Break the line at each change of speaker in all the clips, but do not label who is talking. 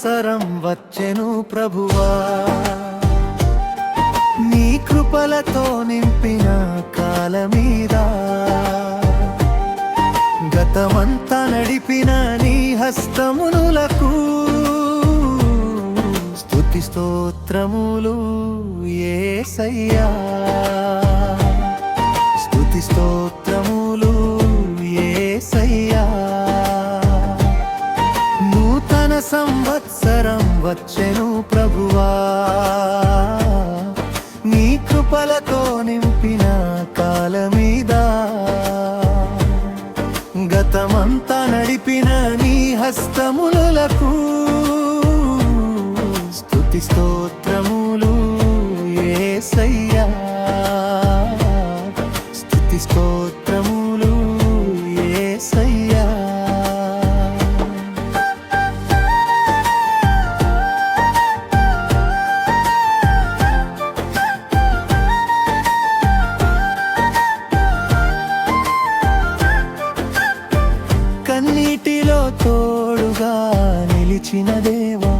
అవసరం వచ్చెను ప్రభువా. నీ కృపలతో నింపిన కాలమీద గతమంతా నడిపిన నీ హస్తమునులకు స్థుతి స్తోత్రములు ఏ సయ్యా స్థుతి స్తోత్ర వచ్చెను ప్రభువా. నీ కృపలతో నింపిన కాలమీద గతమంతా నడిపిన నీ హస్తములకు కన్నీటిలో తోడుగా నిలిచిన దేవా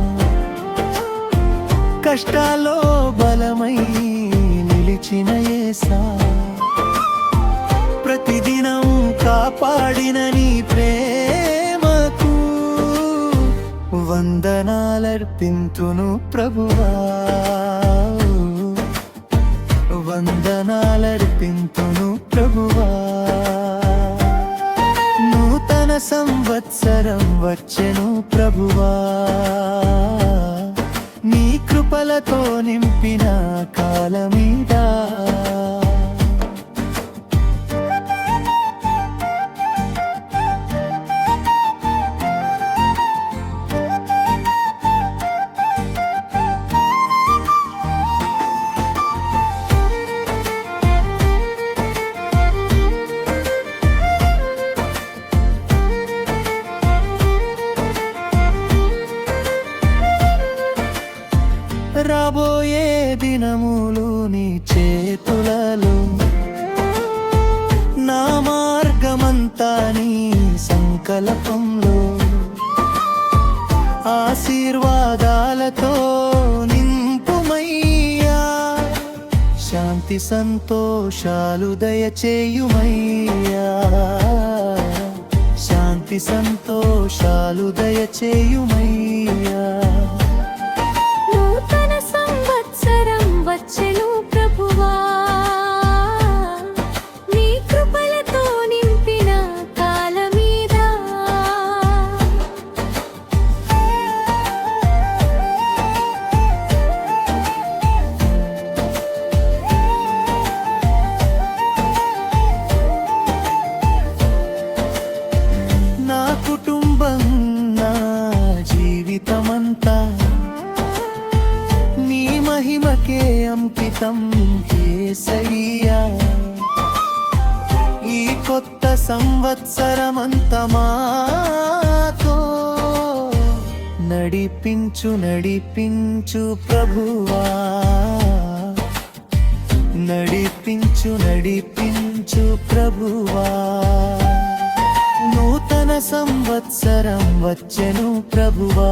కష్టాల్లో బలమై నిలిచిన ఏసా. ప్రతిదినం కాపాడిన నీ ప్రేమకు వందనాలర్పింతును ప్రభువా. కృపలతో నింపిన కాలమీదా? రాబోయే దినములు నీ చేతులలో. నా మార్గమంతా నీ సంకల్పంలో. ఆశీర్వాదాలతో నింపుమయ్యా. శాంతి సంతోషాలు దయచేయుమయ్యా. శాంతి సంతోషాలు దయచేయుమయ్యా. అంకితం కేసయ్యా ఈ కొత్త సంవత్సరమంతా మాతో నడిపించు నడిపించు ప్రభువా. నడిపించు నడిపించు ప్రభువా. నూతన సంవత్సరం వచ్చెను ప్రభువా.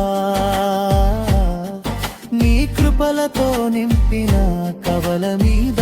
నీ కృపలతో నింపిన కవల మీద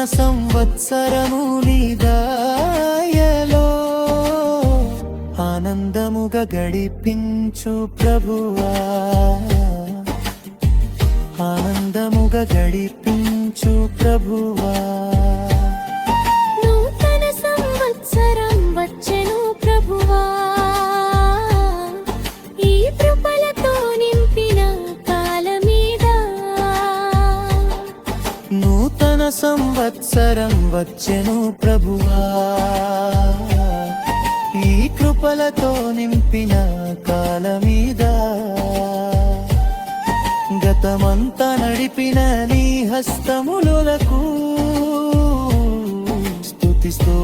నూతన సంవత్సరము నీ ఆనందముగా గడిపించు ప్రభువా. ఆనందముగా గడిపించు ప్రభువా.
సంవత్సరం వచ్చెను ప్రభువా. ఈ కృపలతో నింపిన కాలమీద
గతమంతా నడిపిన నీ హస్తములకు
స్థుతిస్తూ